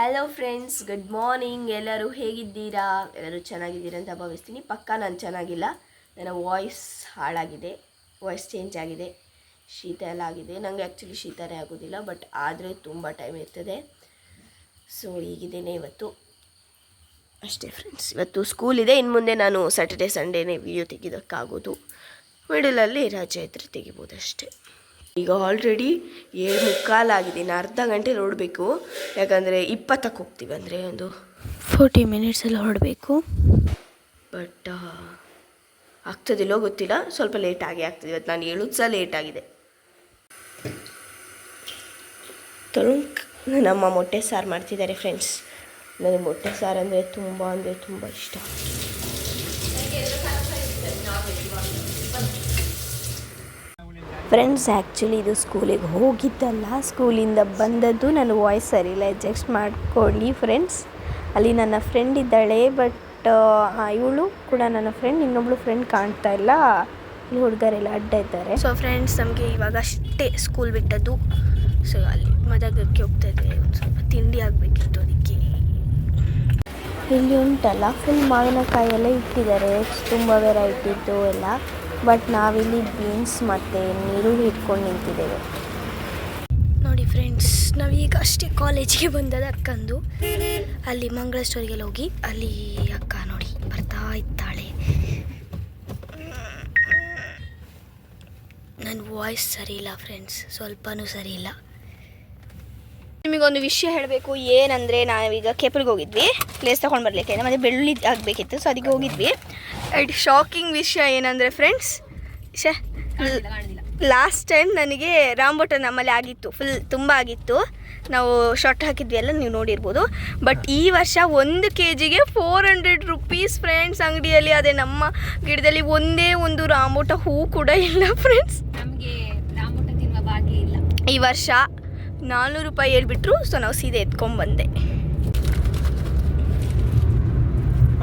Hello friends good morning ಎಲ್ಲರೂ ಹೇಗಿದ್ದೀರಾ? ಎಲ್ಲರೂ ಚೆನ್ನಾಗಿದ್ದೀರಾ ಅಂತ ಭಾವಿಸ್ತೀನಿ. ಪಕ್ಕ ನಾನು ಚೆನ್ನಾಗಿಲ್ಲ. ನನ್ನ ವಾಯ್ಸ್ ಹಾಳಾಗಿದೆ. ವಾಯ್ಸ್ ಚೇಂಜ್ ಆಗಿದೆ. ಶೀತ ಎಲ್ಲ ಆಗಿದೆ. ನನಗೆ ಆ್ಯಕ್ಚುಲಿ ಶೀತನೇ ಆಗೋದಿಲ್ಲ ಬಟ್ ಆದರೆ ತುಂಬ ಟೈಮ್ ಇರ್ತದೆ. ಸೊ ಈಗಿದ್ದೇನೆ ಇವತ್ತು. ಅಷ್ಟೇ ಫ್ರೆಂಡ್ಸ್ ಇವತ್ತು ಸ್ಕೂಲ್ ಇದೆ. ಇನ್ನು ಮುಂದೆ ನಾನು ಸ್ಯಾಟರ್ಡೇ ಸಂಡೇನೇ ವಿಡಿಯೋ ತೆಗೆಯೋದಕ್ಕಾಗೋದು. ಮಿಡಲಲ್ಲಿ ರಜೆ ಇದ್ರೆ ತೆಗಿಬೋದು ಅಷ್ಟೇ. ಈಗ ಆಲ್ರೆಡಿ ಏಳು ಮುಕ್ಕಾಲಾಗಿದೆ ಇನ್ನು ಅರ್ಧ ಗಂಟೆ ನೋಡಬೇಕು ಯಾಕಂದರೆ ಇಪ್ಪತ್ತಕ್ಕೆ ಹೋಗ್ತೀವಿ ಅಂದರೆ ಒಂದು ಫೋರ್ಟಿ ಮಿನಿಟ್ಸಲ್ಲಿ ಹೊರಡಬೇಕು ಬಟ್ ಆಗ್ತದಿಲ್ಲೋ ಗೊತ್ತಿಲ್ಲ. ಸ್ವಲ್ಪ ಲೇಟ್ ಆಗಿ ಆಗ್ತದೆ. ಇವತ್ತು ನಾನು ಹೇಳೋದು ಸಹ ಲೇಟ್ ಆಗಿದೆ. ತರುಣ್ ನಮ್ಮ ಮೊಟ್ಟೆ ಸಾರು ಮಾಡ್ತಿದ್ದಾರೆ ಫ್ರೆಂಡ್ಸ್ ನನಗೆ ಮೊಟ್ಟೆ ಸಾರು ಅಂದರೆ ತುಂಬ ಅಂದರೆ ತುಂಬ ಇಷ್ಟ. ಫ್ರೆಂಡ್ಸ್ ಆ್ಯಕ್ಚುಲಿ ಇದು ಸ್ಕೂಲಿಗೆ ಹೋಗಿದ್ದಲ್ಲ. ಸ್ಕೂಲಿಂದ ಬಂದದ್ದು ನನ್ನ ವಾಯ್ಸ್ ಸರಿಯಿಲ್ಲ ಅಡ್ಜಸ್ಟ್ ಮಾಡ್ಕೊಳ್ಳಿ ಫ್ರೆಂಡ್ಸ್ ಅಲ್ಲಿ ನನ್ನ ಫ್ರೆಂಡ್ ಇದ್ದಾಳೆ ಬಟ್ ಇವಳು ಕೂಡ ನನ್ನ ಫ್ರೆಂಡ್ ಇನ್ನೊಬ್ಳು ಫ್ರೆಂಡ್ ಕಾಣ್ತಾ ಇಲ್ಲ. ಇಲ್ಲಿ ಹುಡುಗರೆಲ್ಲ ಅಡ್ಡ ಇದ್ದಾರೆ. ಸೊ ಫ್ರೆಂಡ್ಸ್ ನಮಗೆ ಇವಾಗ ಅಷ್ಟೇ ಸ್ಕೂಲ್ ಬಿಟ್ಟದ್ದು. ಸೊ ಅಲ್ಲಿ ಮದಗಕ್ಕೆ ಹೋಗ್ತಾ ಸ್ವಲ್ಪ ತಿಂಡಿ ಆಗಬೇಕಿತ್ತು ಅದಕ್ಕೆ. ಇಲ್ಲಿ ಉಂಟಲ್ಲ ಫುಲ್ ಮಾವಿನಕಾಯಿ ಎಲ್ಲ ಇಟ್ಟಿದ್ದಾರೆ ತುಂಬ ವೆರೈಟಿದ್ದು ಎಲ್ಲ. ಬಟ್ ನಾವಿಲ್ಲಿ ಬೀನ್ಸ್ ಮತ್ತು ನೀರು ಇಟ್ಕೊಂಡು ನಿಂತಿದ್ದೇವೆ. ನೋಡಿ ಫ್ರೆಂಡ್ಸ್, ನಾವೀಗ ಅಷ್ಟೇ ಕಾಲೇಜಿಗೆ ಬಂದದ ಅಕ್ಕಂದು. ಅಲ್ಲಿ ಮಂಗಳ ಸ್ಟೋರಿಗೆಲ್ಲ ಹೋಗಿ, ಅಲ್ಲಿ ಅಕ್ಕ ನೋಡಿ ಬರ್ತಾ ಇದ್ದಾಳೆ. ನನ್ನ ವಾಯ್ಸ್ ಸರಿ ಇಲ್ಲ ಫ್ರೆಂಡ್ಸ್ ಸ್ವಲ್ಪನೂ ಸರಿ ಇಲ್ಲ. ನಿಮಗೊಂದು ವಿಷಯ ಹೇಳಬೇಕು, ಏನಂದರೆ ನಾವೀಗ ಕೇಪಲ್ಗೆ ಹೋಗಿದ್ವಿ. ಪ್ಲೇಸ್ ತೊಗೊಂಡು ಬರಲಿಕ್ಕೆ ಮತ್ತೆ ಬೆಳ್ಳುಳ್ಳಿ ಆಗಬೇಕಿತ್ತು ಸೊ ಅದಕ್ಕೆ ಹೋಗಿದ್ವಿ. ಆ್ಯಂಡ್ ಶಾಕಿಂಗ್ ವಿಷಯ ಏನಂದರೆ ಫ್ರೆಂಡ್ಸ್ ಶೇ ಲಾಸ್ಟ್ ಟೈಮ್ ನನಗೆ ರಾಂಬೋಟ ನಮ್ಮಲ್ಲಿ ಆಗಿತ್ತು ಫುಲ್ ತುಂಬ ಆಗಿತ್ತು. ನಾವು ಶಾರ್ಟ್ ಹಾಕಿದ್ವಿ ಎಲ್ಲ ನೀವು ನೋಡಿರ್ಬೋದು. ಬಟ್ ಈ ವರ್ಷ ಒಂದು ಕೆ ಜಿಗೆ ಫೋರ್ ಹಂಡ್ರೆಡ್ ರುಪೀಸ್ ಫ್ರೆಂಡ್ಸ್ ಅಂಗಡಿಯಲ್ಲಿ ಅದೇ ನಮ್ಮ ಗಿಡದಲ್ಲಿ ಒಂದೇ ಒಂದು ರಾಂಬೋಟ ಹೂ ಕೂಡ ಇಲ್ಲ ಫ್ರೆಂಡ್ಸ್ ನಮಗೆ ರಾಂಬೋಟ ತಿನ್ನುವ ಭಾಗ್ಯ ಇಲ್ಲ. ಈ ವರ್ಷ ನಾನ್ನೂರು ರೂಪಾಯಿ ಹೇಳ್ಬಿಟ್ರು ಸೊ ನಾವು ಸೀದಾ ಎತ್ಕೊಂಡ್ಬಂದೆ.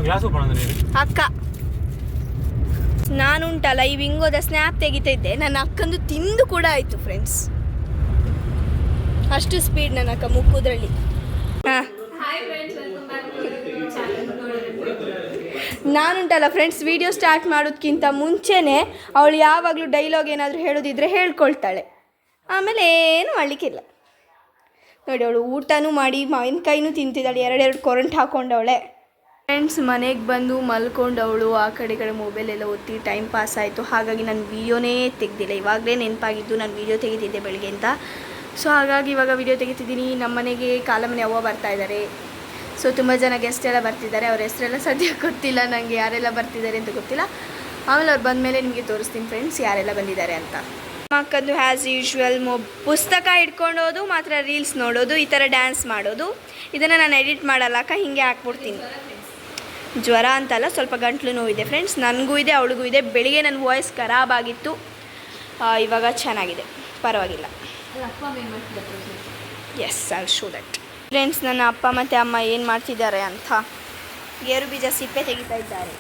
ಗ್ಲಾಸ್ ಓಪನ್ ಅಂದ್ರೆ ಅಕ್ಕ. ನಾನುಂಟಲ್ಲ, ಈ ವಿಂಗೋದ ಸ್ನ್ಯಾಪ್ ತೆಗಿತಾ ಇದ್ದೆ ನನ್ನ ಅಕ್ಕಂದು ತಿಂದು ಕೂಡ ಆಯಿತು ಫ್ರೆಂಡ್ಸ್ ಅಷ್ಟು ಸ್ಪೀಡ್ ನನ್ನ ಅಕ್ಕ ಮುಕ್ಕುದ್ರಲ್ಲಿ. ಹಾಂ. ನಾನುಂಟಲ್ಲ ಫ್ರೆಂಡ್ಸ್ ವಿಡಿಯೋ ಸ್ಟಾರ್ಟ್ ಮಾಡೋದಕ್ಕಿಂತ ಮುಂಚೆನೇ ಅವಳು ಯಾವಾಗಲೂ ಡೈಲಾಗ್ ಏನಾದರೂ ಹೇಳೋದಿದ್ರೆ ಹೇಳ್ಕೊಳ್ತಾಳೆ. ಆಮೇಲೆ ಏನು ಮಾಡಲಿಕ್ಕಿಲ್ಲ. ನೋಡಿ, ಅವಳು ಊಟನೂ ಮಾಡಿ, ಮಾವಿನಕಾಯಿನೂ ತಿಂತಿದ್ದಾಳೆ, ಎರಡೆರಡು ಕೊರಂಟ್ ಹಾಕೊಂಡವಳೆ. ಫ್ರೆಂಡ್ಸ್ ಮನೆಗೆ ಬಂದು ಮಲ್ಕೊಂಡವಳು, ಆ ಕಡೆ ಕಡೆ ಮೊಬೈಲ್ ಎಲ್ಲ ಒತ್ತಿ ಟೈಮ್ ಪಾಸ್ ಆಯಿತು. ಹಾಗಾಗಿ ನಾನು ವೀಡಿಯೋನೇ ತೆಗ್ದಿಲ್ಲ. ಇವಾಗಲೇ ನೆನಪಾಗಿದ್ದು ನಾನು ವೀಡಿಯೋ ತೆಗೆದಿದ್ದೆ ಬೆಳಗ್ಗೆ ಅಂತ. ಸೊ ಹಾಗಾಗಿ ಇವಾಗ ವೀಡಿಯೋ ತೆಗಿತಿದ್ದೀನಿ. ನಮ್ಮ ಮನೆಗೆ ಕಾಲಮನೆ ಅವ್ವ ಬರ್ತಾ ಇದ್ದಾರೆ ಸೊ ತುಂಬ ಜನ ಗೆಸ್ಟ್ ಎಲ್ಲ ಬರ್ತಿದ್ದಾರೆ. ಅವ್ರ ಹೆಸರೆಲ್ಲ ಸದ್ಯ ಗೊತ್ತಿಲ್ಲ. ನನಗೆ ಯಾರೆಲ್ಲ ಬರ್ತಿದ್ದಾರೆ ಅಂತ ಗೊತ್ತಿಲ್ಲ. ಆಮೇಲೆ ಅವ್ರು ಬಂದಮೇಲೆ ನಿಮಗೆ ತೋರಿಸ್ತೀನಿ ಫ್ರೆಂಡ್ಸ್ ಯಾರೆಲ್ಲ ಬಂದಿದ್ದಾರೆ ಅಂತ. ಮಕ್ಕಂದು ಆ್ಯಸ್ ಯೂಶ್ವಲ್ ಮೊ ಪುಸ್ತಕ ಇಟ್ಕೊಂಡೋದು ಮಾತ್ರ ರೀಲ್ಸ್ ನೋಡೋದು, ಈ ಥರ ಡ್ಯಾನ್ಸ್ ಮಾಡೋದು. ಇದನ್ನು ನಾನು ಎಡಿಟ್ ಮಾಡಲ್ಲಕ್ಕ ಹಿಂಗೆ ಹಾಕ್ಬಿಡ್ತೀನಿ. ಜ್ವರ ಅಂತಲ್ಲ, ಸ್ವಲ್ಪ ಗಂಟ್ಲು ನೋವಿದೆ ಫ್ರೆಂಡ್ಸ್ ನನಗೂ ಇದೆ, ಅವಳಿಗೂ ಇದೆ. ಬೆಳಿಗ್ಗೆ ನನ್ನ ವಾಯ್ಸ್ ಖರಾಬ್ ಆಗಿತ್ತು. ಇವಾಗ ಚೆನ್ನಾಗಿದೆ. ಪರವಾಗಿಲ್ಲ. Yes I show that friends ನನ್ನ ಅಪ್ಪ ಮತ್ತು ಅಮ್ಮ ಏನು ಮಾಡ್ತಿದ್ದಾರೆ ಅಂತ ಗೇರು ಬೀಜ ಸಿಪ್ಪೆ ತೆಗಿತಾ ಇದ್ದಾರೆ.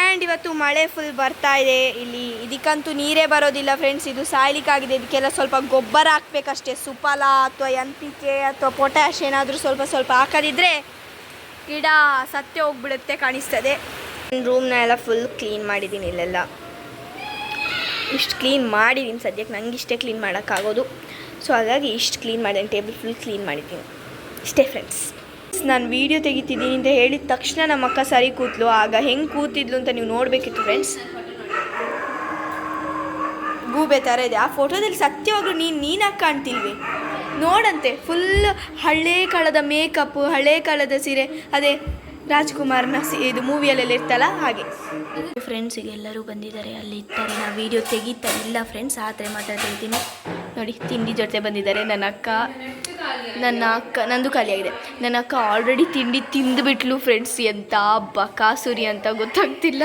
ಆ್ಯಂಡ್ ಇವತ್ತು ಮಳೆ ಫುಲ್ ಬರ್ತಾ ಇದೆ. ಇಲ್ಲಿ ಇದಕ್ಕಂತೂ ನೀರೇ ಬರೋದಿಲ್ಲ ಫ್ರೆಂಡ್ಸ್ ಇದು ಸಾಯ್ಲಿಕ್ಕಾಗಿದೆ. ಇದಕ್ಕೆಲ್ಲ ಸ್ವಲ್ಪ ಗೊಬ್ಬರ ಹಾಕ್ಬೇಕಷ್ಟೇ. ಸುಫಲ ಅಥವಾ ಎನ್ ಪಿ ಕೆ ಅಥವಾ ಪೊಟ್ಯಾಶ್ ಏನಾದರೂ ಸ್ವಲ್ಪ ಸ್ವಲ್ಪ ಹಾಕೋದಿದ್ರೆ ಗಿಡ ಸತ್ಯ ಹೋಗ್ಬಿಡುತ್ತೆ ಕಾಣಿಸ್ತದೆ. ರೂಮ್ನ ಎಲ್ಲ ಫುಲ್ ಕ್ಲೀನ್ ಮಾಡಿದ್ದೀನಿ ಇಲ್ಲೆಲ್ಲ. ಇಷ್ಟು ಕ್ಲೀನ್ ಮಾಡಿದ್ದೀನಿ ಸದ್ಯಕ್ಕೆ, ನಂಗೆ ಇಷ್ಟೇ ಕ್ಲೀನ್ ಮಾಡೋಕ್ಕಾಗೋದು. ಸೊ ಹಾಗಾಗಿ ಇಷ್ಟು ಕ್ಲೀನ್ ಮಾಡಿದ್ದೀನಿ ಟೇಬಲ್ ಫುಲ್ ಕ್ಲೀನ್ ಮಾಡಿದ್ದೀನಿ ಇಷ್ಟೇ ಫ್ರೆಂಡ್ಸ್ ನಾನು ವೀಡಿಯೋ ತೆಗಿತಿದ್ದೀನಿ ಅಂತ ಹೇಳಿದ ತಕ್ಷಣ ನಮ್ಮ ಅಕ್ಕ ಸರಿ ಕೂತ್ಲು. ಆಗ ಹೆಂಗೆ ಕೂತಿದ್ಲು ಅಂತ ನೀವು ನೋಡಬೇಕಿತ್ತು ಫ್ರೆಂಡ್ಸ್ ಗೂಬೆ ಥರ ಇದೆ. ಆ ಫೋಟೋದಲ್ಲಿ ಸತ್ಯವಾಗ್ಲೂ ನೀನು ನೀನಾಗಿ ಕಾಣ್ತಿಲ್ವಿ ನೋಡಂತೆ ಫುಲ್ ಹಳೇ ಕಾಲದ ಮೇಕಪ್ ಹಳೇ ಕಾಲದ ಸೀರೆ. ಅದೇ ರಾಜ್ಕುಮಾರ್ನ ಸಿ, ಇದು ಮೂವಿಯಲ್ಲೆಲ್ಲ ಇರ್ತಲ್ಲ, ಹಾಗೆ. ಫ್ರೆಂಡ್ಸಿಗೆ ಎಲ್ಲರೂ ಬಂದಿದ್ದಾರೆ, ಅಲ್ಲಿ ಇರ್ತಾರೆ ನಾ ವೀಡಿಯೋ ತೆಗಿತಾ ಇಲ್ಲ ಫ್ರೆಂಡ್ಸ್ ಆ ಥರ ಮಾತಾಡ್ತಾ ನೋಡಿ, ತಿಂಡಿ ಜೊತೆ ಬಂದಿದ್ದಾರೆ. ನನ್ನ ಅಕ್ಕ ನನ್ನ ಅಕ್ಕ, ನಂದು ಖಾಲಿಯಾಗಿದೆ ನನ್ನ ಅಕ್ಕ ಆಲ್ರೆಡಿ ತಿಂಡಿ ತಿಂದುಬಿಟ್ಲು ಫ್ರೆಂಡ್ಸ್ ಎಂತ ಬಕಾಸುರಿ ಅಂತ ಗೊತ್ತಾಗ್ತಿಲ್ಲ.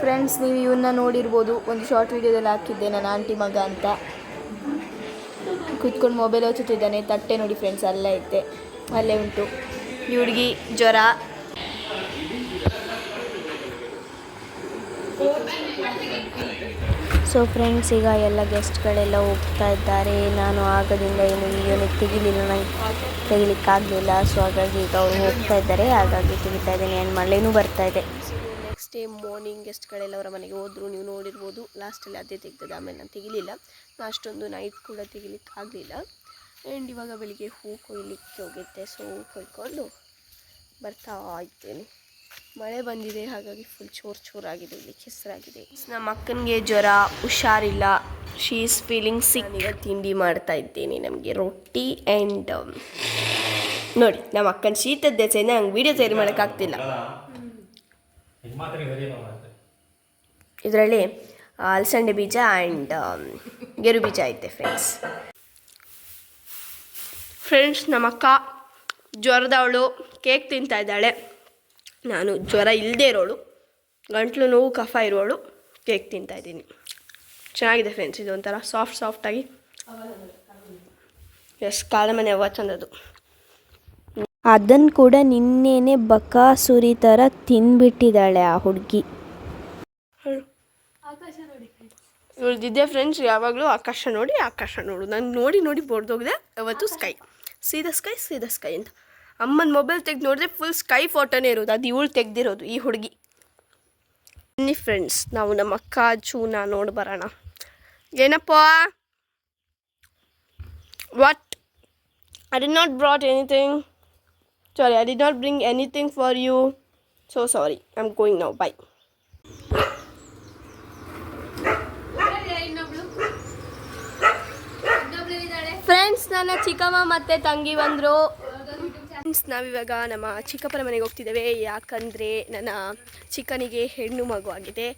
ಫ್ರೆಂಡ್ಸ್ ನೀವು ಇವನ್ನ ನೋಡಿರ್ಬೋದು. ಒಂದು ಶಾರ್ಟ್ ವೀಡಿಯೋದಲ್ಲಿ ಹಾಕಿದ್ದೆ, ನನ್ನ ಆಂಟಿ ಮಗ ಅಂತ. ಕೂತ್ಕೊಂಡು ಮೊಬೈಲ್ ಓಚುತ್ತಿದ್ದಾನೆ ತಟ್ಟೆ ನೋಡಿ ಫ್ರೆಂಡ್ಸ್ ಅಲ್ಲೇ ಐತೆ ಅಲ್ಲೇ ಉಂಟು. ಈ ಹುಡುಗಿ ಜ್ವರ. ಸೊ ಫ್ರೆಂಡ್ಸ್ ಈಗ ಎಲ್ಲ ಗೆಸ್ಟ್ಗಳೆಲ್ಲ ಹೋಗ್ತಾ ಇದ್ದಾರೆ. ನಾನು ಆಗದಿಂದ ಏನು ವಿಡಿಯೋನ ತೆಗಿಲಿಲ್ಲ ನನಗೆ ತೆಗಿಲಿಕ್ಕಾಗಲಿಲ್ಲ. ಸೊ ಹಾಗಾಗಿ ಈಗ ಅವರು ಹೋಗ್ತಾ ಇದ್ದಾರೆ. ಹಾಗಾಗಿ ತೆಗಿತಾ ಇದ್ದೀನಿ. ಏನು ಮಳೆನೂ ಬರ್ತಾ ಇದೆ. ನೆಕ್ಸ್ಟ್ ಡೇ ಮಾರ್ನಿಂಗ್ ಗೆಸ್ಟ್ಗಳೆಲ್ಲ ಅವರ ಮನೆಗೆ ಹೋದ್ರು. ನೀವು ನೋಡಿರ್ಬೋದು ಲಾಸ್ಟಲ್ಲಿ ಅದೇ ತೆಗ್ದದ್ದು. ಆಮೇಲೆ ನಾನು ತೆಗಿಲಿಲ್ಲ. ಅಷ್ಟೊಂದು ನೈಟ್ ಕೂಡ ತೆಗಿಲಿಕ್ಕೆ ಆಗಲಿಲ್ಲ. ಆ್ಯಂಡ್ ಇವಾಗ ಬೆಳಿಗ್ಗೆ ಹೂ ಕೊಯ್ಲಿಕ್ಕೆ ಹೋಗಿದ್ದೆ. ಸೊ ಹೂ ಕೊಯ್ಕೊಂಡು ಬರ್ತಾ ಇದ್ದೇನೆ. ಮಳೆ ಬಂದಿದೆ. ಹಾಗಾಗಿ ಫುಲ್ ಚೋರ್ ಚೋರಾಗಿದೆ. ಇಲ್ಲಿ ಕೆಸರಾಗಿದೆ. ನಮ್ಮ ಅಕ್ಕನಿಗೆ ಜ್ವರ, ಹುಷಾರಿಲ್ಲ. ಶೀ ಈಸ್ ಫೀಲಿಂಗ್ ಸಿಕ್ ಈಗ ತಿಂಡಿ ಮಾಡ್ತಾ ಇದ್ದೇನೆ ನಮಗೆ ರೊಟ್ಟಿ ಆ್ಯಂಡ್ ನೋಡಿ, ನಮ್ಮ ಅಕ್ಕನ ಶೀತದ ದೆಸೆಯಿಂದ ನಂಗೆ ವೀಡಿಯೋ ಸೇರಿ ಮಾಡೋಕ್ಕಾಗ್ತಿಲ್ಲ. ಇದರಲ್ಲಿ ಅಲಸಂಡೆ ಬೀಜ ಆ್ಯಂಡ್ ಗೆರು ಬೀಜ ಐತೆ ಫ್ರೆಂಡ್ಸ್ ಫ್ರೆಂಡ್ಸ್ ನಮ್ಮಕ್ಕ ಜ್ವರದವಳು ಕೇಕ್ ತಿಂತಾ ಇದ್ದಾಳೆ. ನಾನು ಜ್ವರ ಇಲ್ಲದೆ ಇರೋಳು. ಗಂಟ್ಲು ನೋವು ಕಫ ಇರೋಳು ಕೇಕ್ ತಿಂತಾ ಇದ್ದೀನಿ. ಚೆನ್ನಾಗಿದೆ ಫ್ರೆಂಡ್ಸ್ ಇದು ಒಂಥರ ಸಾಫ್ಟ್ ಸಾಫ್ಟಾಗಿ ಎಸ್ ಕಾಳು ಅವ್ವ ಚಂದದು ಅದನ್ನು ಕೂಡ ನಿನ್ನೇನೆ ಬಕಾಸುರಿ ಥರ ತಿಂದ್ಬಿಟ್ಟಿದ್ದಾಳೆ ಆ ಹುಡುಗಿ. ಇವ್ರದ್ದಿದ್ದೆ ಫ್ರೆಂಡ್ಸ್ ಯಾವಾಗಲೂ ಆಕಾಶ ನೋಡಿ, ಆಕಾಶ ನೋಡು. ನಾನು ನೋಡಿ ನೋಡಿ ಬೋರ್ದೋಗಿದೆ ಅವತ್ತು ಸ್ಕೈ ಸೀದ ಸ್ಕೈ ಸೀದ ಸ್ಕೈ ಅಂತ. ಅಮ್ಮನ ಮೊಬೈಲ್ ತೆಗೆದು ನೋಡಿದ್ರೆ ಫುಲ್ ಸ್ಕೈ ಫೋಟೋನೇ ಇರೋದು. ಅದು ಇವಳು ತೆಗ್ದಿರೋದು, ಈ ಹುಡುಗಿ. ಬನ್ನಿ ಫ್ರೆಂಡ್ಸ್ ನಾವು ನಮ್ಮ ಅಕ್ಕ ಚೂನ ನೋಡಿ ಬರೋಣ. ಏನಪ್ಪ? What I did not brought anything sorry I did not bring anything for you so sorry I am going now bye friends ನನ್ನ ಚಿಕ್ಕಮ್ಮ ಮತ್ತೆ ತಂಗಿ ಬಂದರು. ಫ್ರೆಂಡ್ಸ್ ನಾವಿವಾಗ ನಮ್ಮ ಚಿಕ್ಕಪ್ಪನ ಮನೆಗೆ ಹೋಗ್ತಿದ್ದೇವೆ. ಯಾಕಂದರೆ ನನ್ನ ಚಿಕ್ಕನಿಗೆ ಹೆಣ್ಣು ಮಗು ಆಗಿದೆ.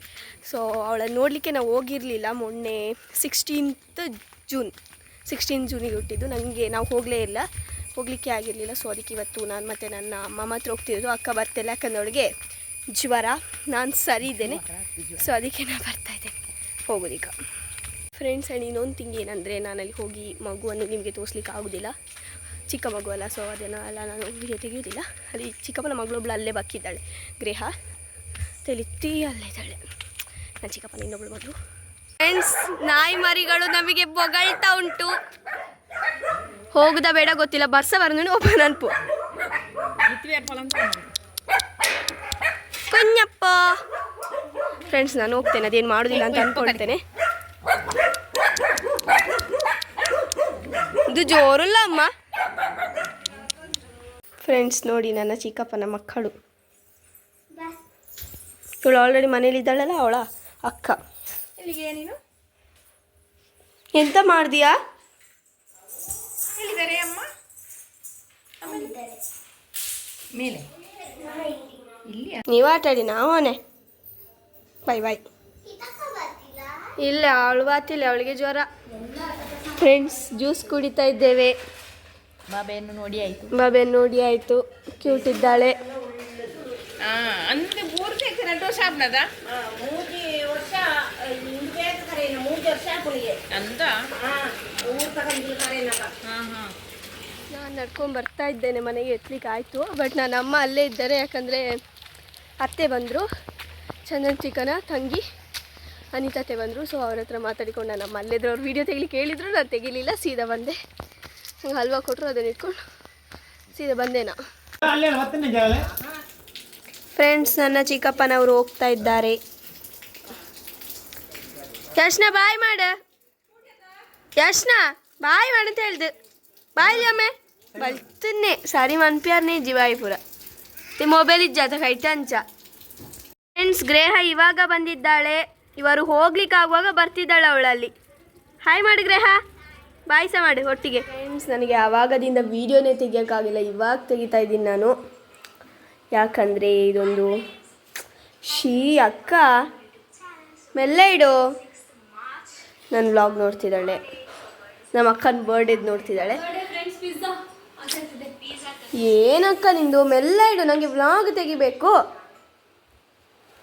ಸೊ ಅವಳನ್ನು ನೋಡಲಿಕ್ಕೆ ನಾವು ಹೋಗಿರಲಿಲ್ಲ. ಮೊನ್ನೆ ಸಿಕ್ಸ್ಟೀನ್ತ್ ಜೂನ್ ಸಿಕ್ಸ್ಟೀನ್ ಜೂನಿಗೆ ಹುಟ್ಟಿದ್ದು. ನನಗೆ ನಾವು ಹೋಗಲೇ ಇಲ್ಲ. ಹೋಗಲಿಕ್ಕೆ ಆಗಿರಲಿಲ್ಲ. ಸೊ ಅದಕ್ಕೆ ಇವತ್ತು ನಾನು ಮತ್ತು ನನ್ನ ಅಮ್ಮ ಮಾತ್ರ ಹೋಗ್ತಿರೋದು. ಅಕ್ಕ ಬರ್ತಿಲ್ಲ. ಯಾಕಂದ್ರೆ ಅವಳಿಗೆ ಜ್ವರ. ನಾನು ಸರಿ ಇದ್ದೇನೆ. ಸೊ ಅದಕ್ಕೆ ನಾನು ಬರ್ತಾಯಿದ್ದೇನೆ ಹೋಗೋದೀಗ ಫ್ರೆಂಡ್ಸ್ ಆ್ಯಂಡ್ ಇನ್ನೊಂದು ತಿಂಗ್ ಏನಂದರೆ ನಾನು ಅಲ್ಲಿ ಹೋಗಿ ಮಗುವನ್ನು ನಿಮಗೆ ತೋರಿಸ್ಲಿಕ್ಕೆ ಆಗೋದಿಲ್ಲ. ಚಿಕ್ಕ ಮಗು ಅಲ್ಲ ಸೊ ಅದನ್ನು ಅಲ್ಲ ನಾನು ವಿಡಿಯೋ ತೆಗೆಯೋದಿಲ್ಲ. ಅಲ್ಲಿ ಚಿಕ್ಕಪ್ಪನ ಮಗಳೊಬ್ಳು ಅಲ್ಲೇ ಬಕ್ಕಿದ್ದಾಳೆ. ಗೃಹ. ತೆಲಿತ್ತಿ ಅಲ್ಲೇ ಇದ್ದಾಳೆ. ನನ್ನ ಚಿಕ್ಕಪ್ಪನ ಇನ್ನೊಬ್ಳು ಮಗಳು. ಫ್ರೆಂಡ್ಸ್ ನಾಯಿ ಮರಿಗಳು ನಮಗೆ ಬೊಗಳ್ತಾ ಉಂಟು. ಹೋಗುದ ಬೇಡ ಗೊತ್ತಿಲ್ಲ. ಬರ್ಸ ಬರ್ನು ಒಬ್ಬ ನೆನಪು ಕೊಯ್ಯಪ್ಪ ಫ್ರೆಂಡ್ಸ್ ನಾನು ಹೋಗ್ತೇನೆ. ಅದೇನು ಮಾಡೋದಿಲ್ಲ ಅಂತ ಅನ್ಕೊಳ್ತೇನೆ. ಇದು ಜೋರಲ್ಲ ಅಮ್ಮ. ಫ್ರೆಂಡ್ಸ್ ನೋಡಿ ನನ್ನ ಚಿಕ್ಕಪ್ಪನ ಮಕ್ಕಳು. ಇವಳು ಆಲ್ರೆಡಿ ಮನೇಲಿ ಇದ್ದಾಳಲ್ಲ ಅವಳ ಅಕ್ಕ. ಎಂತ ಮಾಡ್ದಿಯಾ? ಎಲ್ಲಿದ್ದಾರೆ ಅಮ್ಮ? ಮೇಲೆ? ನೀವು ಆಟ ಆಡಿ ನಾವನೇ ಬಾಯ್ ಬಾಯ್ ಇಲ್ಲ ಅವಳು ಬಾತಿಲ್ಲ ಅವಳಿಗೆ ಜ್ವರ. ಫ್ರೆಂಡ್ಸ್ ಜ್ಯೂಸ್ ಕುಡಿತಾ ಇದ್ದೇವೆ. ಬಾಬೆಯನ್ನು ನೋಡಿ ಆಯ್ತು. ಬಾಬೆಯನ್ನು ನೋಡಿ ಆಯಿತು. ಕ್ಯೂಟ್ ಇದ್ದಾಳೆ. ವರ್ಷ ನಾನು ನಡ್ಕೊಂಡು ಬರ್ತಾ ಇದ್ದೇನೆ ಮನೆಗೆ ಎತ್ಲಿಕ್ಕೆ ಆಯಿತು. ಬಟ್ ನನ್ನ ಅಮ್ಮ ಅಲ್ಲೇ ಇದ್ದಾರೆ ಯಾಕಂದರೆ ಅತ್ತೆ ಬಂದರು ಚಂದನ್ ಚಿಕನ ತಂಗಿ ಅನಿತಾತೆ ಬಂದರು. ಸೊ ಅವ್ರ ಹತ್ರ ಮಾತಾಡಿಕೊಂಡು ನಾನು ನಮ್ಮ ಅಲ್ಲಿದ್ರು ಅವ್ರು ವೀಡಿಯೋ ತೆಗಿಲಿಕ್ಕೆ ಹೇಳಿದ್ರು ನಾನು ತೆಗಿಲಿಲ್ಲ ಸೀದಾ ಬಂದೆ. ಹಂಗೆ ಹಲ್ವಾ ಕೊಟ್ಟರು ಅದನ್ನ ಇಟ್ಕೊಂಡು ಸೀದಾ ಬಂದೆ ನಾ ಫ್ರೆಂಡ್ಸ್ ನನ್ನ ಚಿಕ್ಕಪ್ಪನವರು ಹೋಗ್ತಾ ಇದ್ದಾರೆ. ಯಶ್ನ, ಬಾಯ್ ಮಾಡ. ಯಶ್ನ, ಬಾಯ್ ಮಾಡಂತ ಹೇಳ್ದು. ಬಾಯ್ಲಿ ಒಮ್ಮೆ ಬಲ್ತನ್ನೆ, ಸಾರಿ ಮನ್ಪ್ಯಾರ್ನೇ ಜಿವಾಯಿಪುರ. ತಿ ಮೊಬೈಲ್ ಇಜ್ಜಾತ ಕೈಟ ಅಂಚ. ಫ್ರೆಂಡ್ಸ್ ಗ್ರೇಹ ಇವಾಗ ಬಂದಿದ್ದಾಳೆ. ಇವರು ಹೋಗ್ಲಿಕ್ಕೆ ಆಗುವಾಗ ಬರ್ತಿದ್ದಾಳೆ ಅವಳಲ್ಲಿ. ಹಾಯ್ ಮಾಡಿ ಗ್ರೇಹ. ಬಾಯ್ಸ ಮಾಡಿ, ಒಟ್ಟಿಗೆ. ಫ್ರೆಂಡ್ಸ್ ನನಗೆ ಆವಾಗದಿಂದ ವೀಡಿಯೋನೇ ತೆಗಿಯೋಕ್ಕಾಗಿಲ್ಲ. ಇವಾಗ ತೆಗಿತಾ ಇದ್ದೀನಿ ನಾನು. ಯಾಕಂದರೆ ಇದೊಂದು ಶೀ ಅಕ್ಕ. ಮೆಲ್ಲ ಇಡು. ನನ್ನ ವ್ಲಾಗ್ ನೋಡ್ತಿದ್ದಾಳೆ. ನಮ್ಮ ಅಕ್ಕನ ಬರ್ಡೇದು ನೋಡ್ತಿದ್ದಾಳೆ. ಏನಕ್ಕ ನಿಂದು? ಮೆಲ್ಲ ಇಡು ನನಗೆ ವ್ಲಾಗ್ ತೆಗಿಬೇಕು.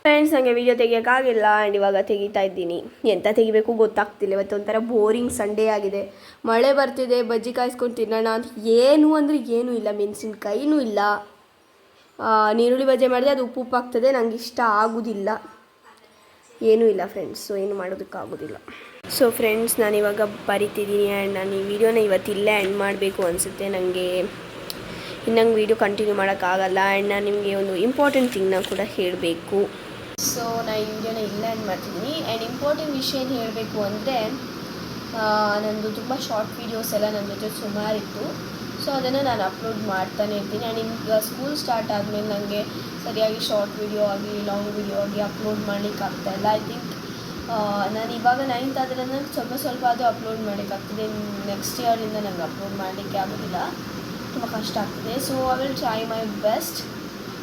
ಫ್ರೆಂಡ್ಸ್ ನನಗೆ ವಿಡಿಯೋ ತೆಗಿಯೋಕ್ಕಾಗಿಲ್ಲ ಆ್ಯಂಡ್ ಇವಾಗ ತೆಗಿತಾ ಇದ್ದೀನಿ. ಎಂತ ತೆಗಿಬೇಕು ಗೊತ್ತಾಗ್ತಿಲ್ಲ. ಇವತ್ತು ಒಂಥರ ಬೋರಿಂಗ್ ಸಂಡೇ ಆಗಿದೆ. ಮಳೆ ಬರ್ತಿದೆ ಬಜ್ಜಿ ಕಾಯಿಸ್ಕೊಂಡು ತಿನ್ನೋಣ ಅಂತ. ಏನು ಅಂದರೆ ಏನೂ ಇಲ್ಲ. ಮೆಣಸಿನ್ಕಾಯಿನೂ ಇಲ್ಲ. ನೀರುಳ್ಳಿ ಬಜ್ಜಿ ಮಾಡಿದೆ ಅದು ಉಪ್ಪು ಉಪ್ಪು ಆಗ್ತದೆ, ನಂಗೆ ಇಷ್ಟ ಆಗೋದಿಲ್ಲ. ಏನೂ ಇಲ್ಲ ಫ್ರೆಂಡ್ಸ್ ಸೊ ಏನು ಮಾಡೋದಕ್ಕಾಗೋದಿಲ್ಲ ಸೊ ಫ್ರೆಂಡ್ಸ್ ನಾನು ಇವಾಗ ಬರಿತಿದ್ದೀನಿ ಆ್ಯಂಡ್ ನಾನು ಈ ವಿಡಿಯೋನ ಇವತ್ತು ಇಲ್ಲೇ ಎಂಡ್ ಮಾಡಬೇಕು ಅನಿಸುತ್ತೆ. ನನಗೆ ಇನ್ನು ನಂಗೆ ವೀಡಿಯೋ ಕಂಟಿನ್ಯೂ ಮಾಡೋಕ್ಕಾಗಲ್ಲ ಆ್ಯಂಡ್ ನಾನು ನಿಮಗೆ ಒಂದು ಇಂಪಾರ್ಟೆಂಟ್ ಥಿಂಗ್ನ ಕೂಡ ಹೇಳಬೇಕು. ಸೊ ನಾನು ಈ ವಿಡಿಯೋನ ಇಲ್ಲೇ ಎಂಡ್ ಮಾಡ್ತಿದ್ದೀನಿ. ಆ್ಯಂಡ್ ಇಂಪಾರ್ಟೆಂಟ್ ವಿಷಯ ಏನು ಹೇಳಬೇಕು ಅಂದರೆ ನನ್ನದು ತುಂಬ ಶಾರ್ಟ್ ವೀಡಿಯೋಸ್ ಎಲ್ಲ ನನ್ನ ಜೊತೆ ಸುಮಾರಿತ್ತು ಸೊ ಅದನ್ನು ನಾನು ಅಪ್ಲೋಡ್ ಮಾಡ್ತಾನೆ ಇರ್ತೀನಿ. ಆ್ಯಂಡ್ ಈಗ ಸ್ಕೂಲ್ ಸ್ಟಾರ್ಟ್ ಆದಮೇಲೆ ನನಗೆ ಸರಿಯಾಗಿ ಶಾರ್ಟ್ ವೀಡಿಯೋ ಆಗಿ ಲಾಂಗ್ ವಿಡಿಯೋ ಆಗಿ ಅಪ್ಲೋಡ್ ಮಾಡಲಿಕ್ಕೆ ಆಗ್ತಾಯಿಲ್ಲ ಐ ಥಿಂಕ್ ನಾನು ಇವಾಗ ನೈನ್ತ್ ಆದರೆ ನಾನು ಸ್ವಲ್ಪ ಸ್ವಲ್ಪ ಅದು ಅಪ್ಲೋಡ್ ಮಾಡಲಿಕ್ಕಾಗ್ತದೆ ನೆಕ್ಸ್ಟ್ ಇಯರಿಂದ ನನಗೆ ಅಪ್ಲೋಡ್ ಮಾಡಲಿಕ್ಕೆ ಆಗೋದಿಲ್ಲ. ತುಂಬ ಕಷ್ಟ ಆಗ್ತದೆ. So I will try my best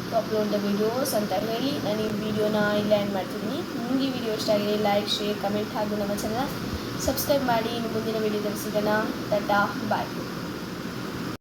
to upload the videos ಅಂತ ಹೇಳಿ ನಾನು ಈ ವಿಡಿಯೋನ ಇಲ್ಲಿ ಎಂಡ್ ಮಾಡ್ತಿದ್ದೀನಿ ನಿಮಗೆ ಈ ವಿಡಿಯೋ ಇಷ್ಟ ಆಗಿದೆ ಲೈಕ್ ಶೇರ್ ಕಮೆಂಟ್ ಹಾಗೂ ನಮ್ಮ ಚಾನಲ್ ಸಬ್ಸ್ಕ್ರೈಬ್ ಮಾಡಿ. ಇನ್ನು ಮುಂದಿನ ವಿಡಿಯೋದಲ್ಲಿ ಸಿಗೋಣ. ಟಾಟಾ ಬಾಯ್